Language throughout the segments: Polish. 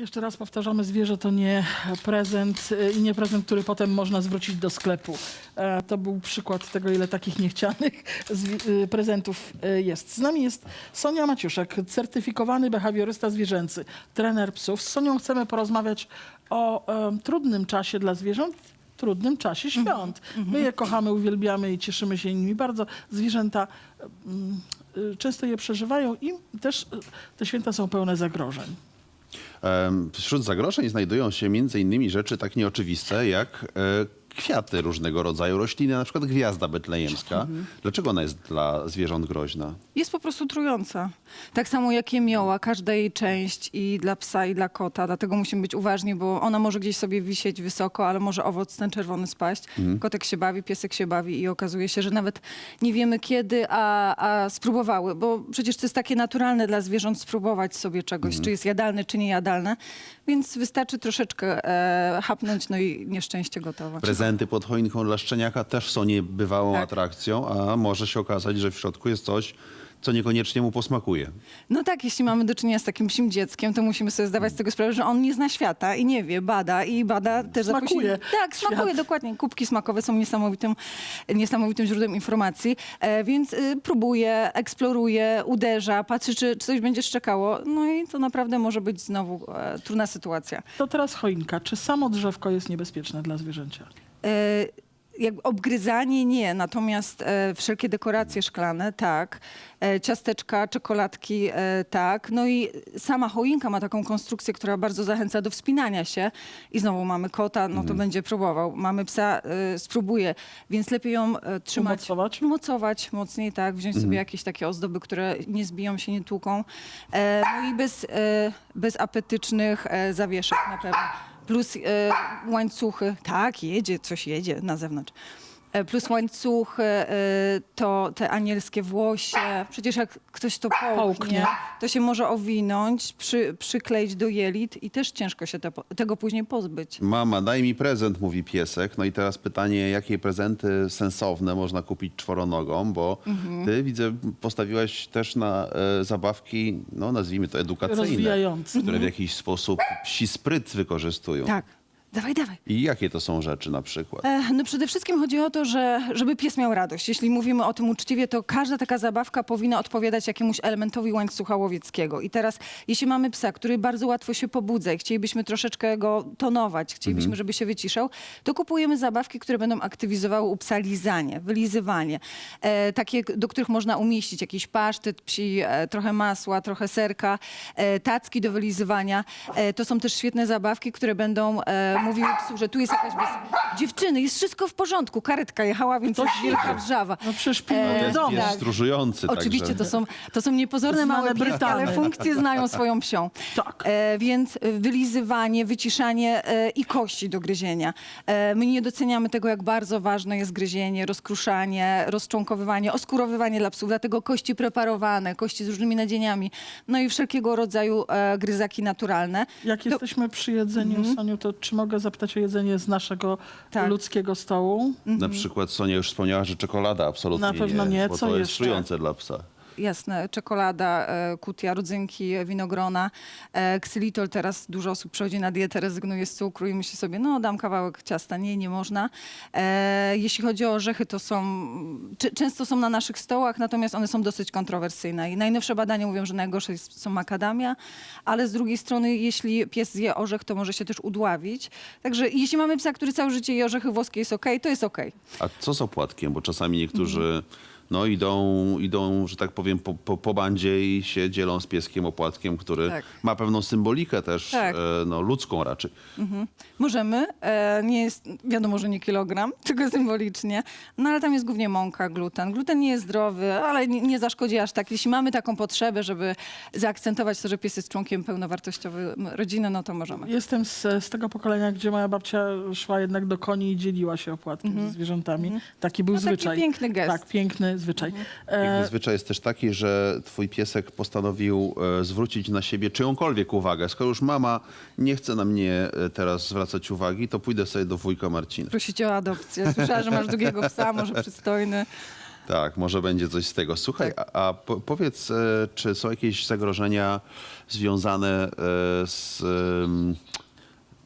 Jeszcze raz powtarzamy, zwierzę to nie prezent y, i nie prezent, który potem można zwrócić do sklepu. E, To był przykład tego, ile takich niechcianych y, prezentów y, jest. Z nami jest Sonia Maciuszek, certyfikowany behawiorysta zwierzęcy, trener psów. Z Sonią chcemy porozmawiać o em, trudnym czasie dla zwierząt, trudnym czasie świąt. My je kochamy, uwielbiamy i cieszymy się nimi bardzo. Zwierzęta y, często je przeżywają i też te święta są pełne zagrożeń. Wśród zagrożeń znajdują się innymi rzeczy tak nieoczywiste jak e, kwiaty różnego rodzaju, rośliny, na przykład gwiazda betlejemska. Dlaczego ona jest dla zwierząt groźna? Jest po prostu trująca. Tak samo jak jemioła, każda jej część i dla psa, i dla kota. Dlatego musimy być uważni, bo ona może gdzieś sobie wisieć wysoko, ale może owoc ten czerwony spaść. Kotek się bawi, piesek się bawi i okazuje się, że nawet nie wiemy kiedy, a, a spróbowały. Bo przecież to jest takie naturalne dla zwierząt spróbować sobie czegoś, czy jest jadalne, czy niejadalne. Więc wystarczy troszeczkę e, hapnąć, no i nieszczęście gotowe. Prezenty pod choinką dla szczeniaka też są niebywałą Tak. atrakcją, a może się okazać, że w środku jest coś, co niekoniecznie mu posmakuje. No tak, jeśli mamy do czynienia z takim psim dzieckiem, to musimy sobie zdawać z tego sprawę, że on nie zna świata i nie wie, bada i bada też za Smakuje Tak, smakuje świat. dokładnie. Kubki smakowe są niesamowitym, niesamowitym źródłem informacji, e, więc y, próbuje, eksploruje, uderza, patrzy, czy, czy coś będzie szczekało. No i to naprawdę może być znowu e, trudna sytuacja. To teraz choinka. Czy samo drzewko jest niebezpieczne dla zwierzęcia? E, jak obgryzanie nie, natomiast e, wszelkie dekoracje szklane, tak. E, ciasteczka, czekoladki, e, tak. No i sama choinka ma taką konstrukcję, która bardzo zachęca do wspinania się. I znowu mamy kota, no to będzie próbował. Mamy psa, e, spróbuje. Więc lepiej ją e, trzymać. Umocować? Umocować mocniej, tak. Wziąć sobie jakieś takie ozdoby, które nie zbiją się, nie tłuką. E, no i bez, e, bez apetycznych e, zawieszek na pewno plus e, łańcuchy. Tak, jedzie, coś jedzie na zewnątrz. E, plus łańcuchy, e, to te anielskie włosie. Przecież jak ktoś to połknie, Połknie. to się może owinąć, przy, przykleić do jelit i też ciężko się te, tego później pozbyć. Mama, daj mi prezent, mówi piesek. No i teraz pytanie, jakie prezenty sensowne można kupić czworonogom, bo Mhm. ty widzę, postawiłaś też na e, zabawki, no nazwijmy to edukacyjne, Rozwijające. które w jakiś sposób psi spryt wykorzystują. Tak. Dawaj, dawaj. I jakie to są rzeczy na przykład? E, No przede wszystkim chodzi o to, że, żeby pies miał radość. Jeśli mówimy o tym uczciwie, to każda taka zabawka powinna odpowiadać jakiemuś elementowi łańcucha łowieckiego. I teraz, jeśli mamy psa, który bardzo łatwo się pobudza i chcielibyśmy troszeczkę go tonować, chcielibyśmy, żeby się wyciszał, to kupujemy zabawki, które będą aktywizowały u psa lizanie, wylizywanie. E, takie, do których można umieścić jakiś pasztet psi, e, trochę masła, trochę serka, e, tacki do wylizywania. E, to są też świetne zabawki, które będą e, mówiły psu, że tu jest jakaś bez... Dziewczyny, jest wszystko w porządku. Karetka jechała, więc To jest wielka wrzawa. No przecież E, pilnuje To jest domu. pies tak. stróżujący. Oczywiście także. to są, to są niepozorne Znane małe pieski, ale funkcje znają swoją psią. Tak. E, więc wylizywanie, wyciszanie e, i kości do gryzienia. E, my nie doceniamy tego, jak bardzo ważne jest gryzienie, rozkruszanie, rozczłonkowywanie, oskurowywanie dla psów, dlatego kości preparowane, kości z różnymi nadzieniami, no i wszelkiego rodzaju e, gryzaki naturalne. Jak jesteśmy przy jedzeniu, Soniu, to czy mogę zapytać o jedzenie z naszego Tak. ludzkiego stołu? Na przykład Sonia już wspomniała, że czekolada absolutnie Na pewno nie. bo Co to jest jeszcze? trujące dla psa. Jasne, czekolada, e, kutia, rodzynki, e, winogrona, e, ksylitol. Teraz dużo osób przechodzi na dietę, rezygnuje z cukru i myśli sobie, no dam kawałek ciasta. Nie, nie można. E, jeśli chodzi o orzechy, to są, często są na naszych stołach, natomiast one są dosyć kontrowersyjne. I najnowsze badania mówią, że najgorsze są makadamia, ale z drugiej strony, jeśli pies zje orzech, to może się też udławić. Także jeśli mamy psa, który całe życie je orzechy włoskie, jest okej, to jest okej. A co z opłatkiem? Bo czasami niektórzy no, idą, idą, że tak powiem, po, po, po bandzie i się dzielą z pieskiem opłatkiem, który Tak. ma pewną symbolikę też Tak. e, no, ludzką raczej. Możemy. E, nie jest, wiadomo, że nie kilogram, tylko symbolicznie. No ale tam jest głównie mąka, gluten. Gluten nie jest zdrowy, ale nie, nie zaszkodzi aż tak. Jeśli mamy taką potrzebę, żeby zaakcentować to, że pies jest członkiem pełnowartościowym rodziny, no to możemy. Jestem z, z tego pokolenia, gdzie moja babcia szła jednak do koni i dzieliła się opłatkiem ze zwierzętami. Taki był No, taki zwyczaj. piękny gest. Tak, piękny zwyczaj. Jakby E, zwyczaj jest też taki, że twój piesek postanowił e, zwrócić na siebie czyjąkolwiek uwagę. Skoro już mama nie chce na mnie e, teraz zwracać uwagi, to pójdę sobie do wujka Marcina. Prosicie o adopcję. Słyszała, że masz drugiego psa, może przystojny. Tak, może będzie coś z tego. Słuchaj, Tak. a, a po, powiedz, e, czy są jakieś zagrożenia związane e, z em,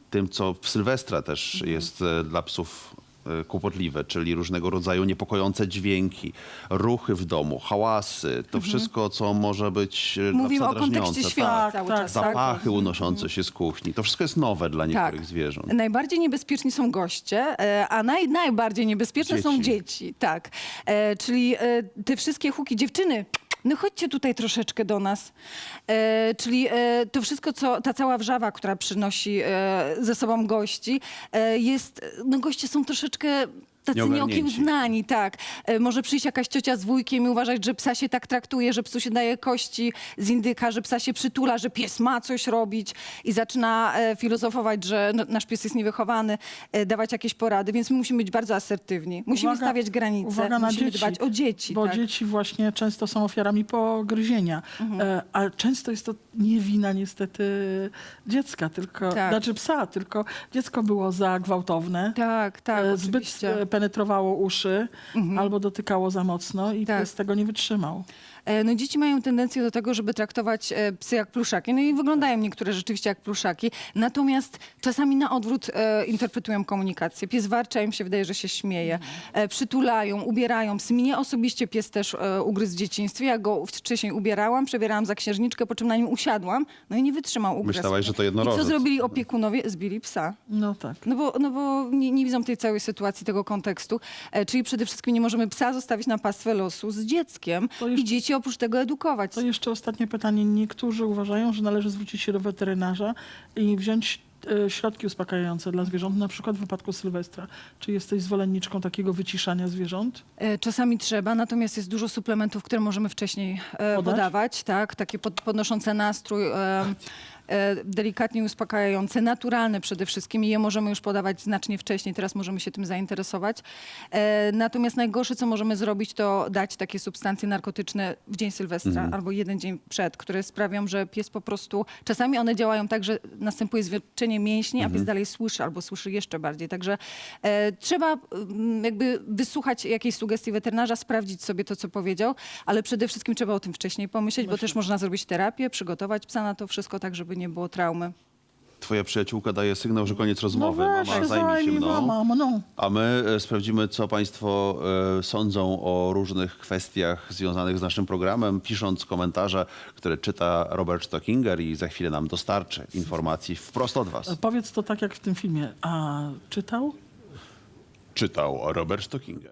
tym, co w Sylwestra też Mhm. jest e, dla psów kłopotliwe, czyli różnego rodzaju niepokojące dźwięki, ruchy w domu, hałasy, to wszystko, co może być e, Mhm. Mówimy dla o psa kontekście drażniące. Tak. cały tak, czas. tak? Zapachy unoszące się z kuchni. To wszystko jest nowe dla niektórych Tak. zwierząt. Najbardziej niebezpieczni są goście, e, a naj, najbardziej niebezpieczne są Dzieci. dzieci. Tak. E, czyli e, te wszystkie huki dziewczyny. No chodźcie tutaj troszeczkę do nas. E, czyli e, to wszystko, co ta cała wrzawa, która przynosi e, ze sobą gości, e, jest, no goście są troszeczkę tacy Nieogarnięci. nieokiełznani, tak. E, może przyjść jakaś ciocia z wujkiem i uważać, że psa się tak traktuje, że psu się daje kości z indyka, że psa się przytula, że pies ma coś robić i zaczyna e, filozofować, że n- nasz pies jest niewychowany, e, dawać jakieś porady, więc my musimy być bardzo asertywni. Musimy Uwaga- stawiać granice, uwaga na musimy dzieci, dbać o dzieci. Bo tak. dzieci właśnie często są ofiarami pogryzienia. Mhm. E, a często jest to nie wina niestety dziecka, tylko, Tak. znaczy psa, tylko dziecko było za gwałtowne. Tak, tak, e, zbyt oczywiście. E, penetrowało uszy albo dotykało za mocno i Tak. pies tego nie wytrzymał. E, No dzieci mają tendencję do tego, żeby traktować e, psy jak pluszaki. No i wyglądają niektóre rzeczywiście jak pluszaki. Natomiast czasami na odwrót e, interpretują komunikację. Pies warcza, im się wydaje, że się śmieje. E, przytulają, ubierają psy. Mnie osobiście pies też e, ugryzł w dzieciństwie. Ja go wcześniej ubierałam, przebierałam za księżniczkę, po czym na nim usiadłam. No i nie wytrzymał, ugryzł. Myślałaś, że to I jednorożec. co zrobili opiekunowie? Zbili psa. No tak. No bo, no bo nie, nie widzą tej całej sytuacji, tego kontekstu. E, czyli przede wszystkim nie możemy psa zostawić na pastwę losu z dzieckiem To jeszcze- i dzieci oprócz tego edukować. To jeszcze ostatnie pytanie. Niektórzy uważają, że należy zwrócić się do weterynarza i wziąć e, środki uspokajające dla zwierząt, na przykład w wypadku Sylwestra. Czy jesteś zwolenniczką takiego wyciszania zwierząt? E, Czasami trzeba, natomiast jest dużo suplementów, które możemy wcześniej e, Podać? podawać, tak, takie pod, podnoszące nastrój, e, delikatnie uspokajające, naturalne przede wszystkim i je możemy już podawać znacznie wcześniej, teraz możemy się tym zainteresować. E, natomiast najgorsze, co możemy zrobić, to dać takie substancje narkotyczne w dzień Sylwestra albo jeden dzień przed, które sprawią, że pies po prostu, czasami one działają tak, że następuje zwierczenie mięśni, a pies dalej słyszy albo słyszy jeszcze bardziej. Także e, trzeba mm, jakby wysłuchać jakiejś sugestii weterynarza, sprawdzić sobie to, co powiedział, ale przede wszystkim trzeba o tym wcześniej pomyśleć, bo też można zrobić terapię, przygotować psa na to wszystko tak, żeby nie było traumy. Twoja przyjaciółka daje sygnał, że koniec rozmowy. no Mama, weź, zajmij się mną. mama, no. A my e, sprawdzimy, co Państwo e, sądzą o różnych kwestiach związanych z naszym programem, pisząc komentarze, które czyta Robert Stockinger i za chwilę nam dostarczy informacji wprost od Was. Powiedz to tak jak w tym filmie. A czytał? Czytał Robert Stockinger.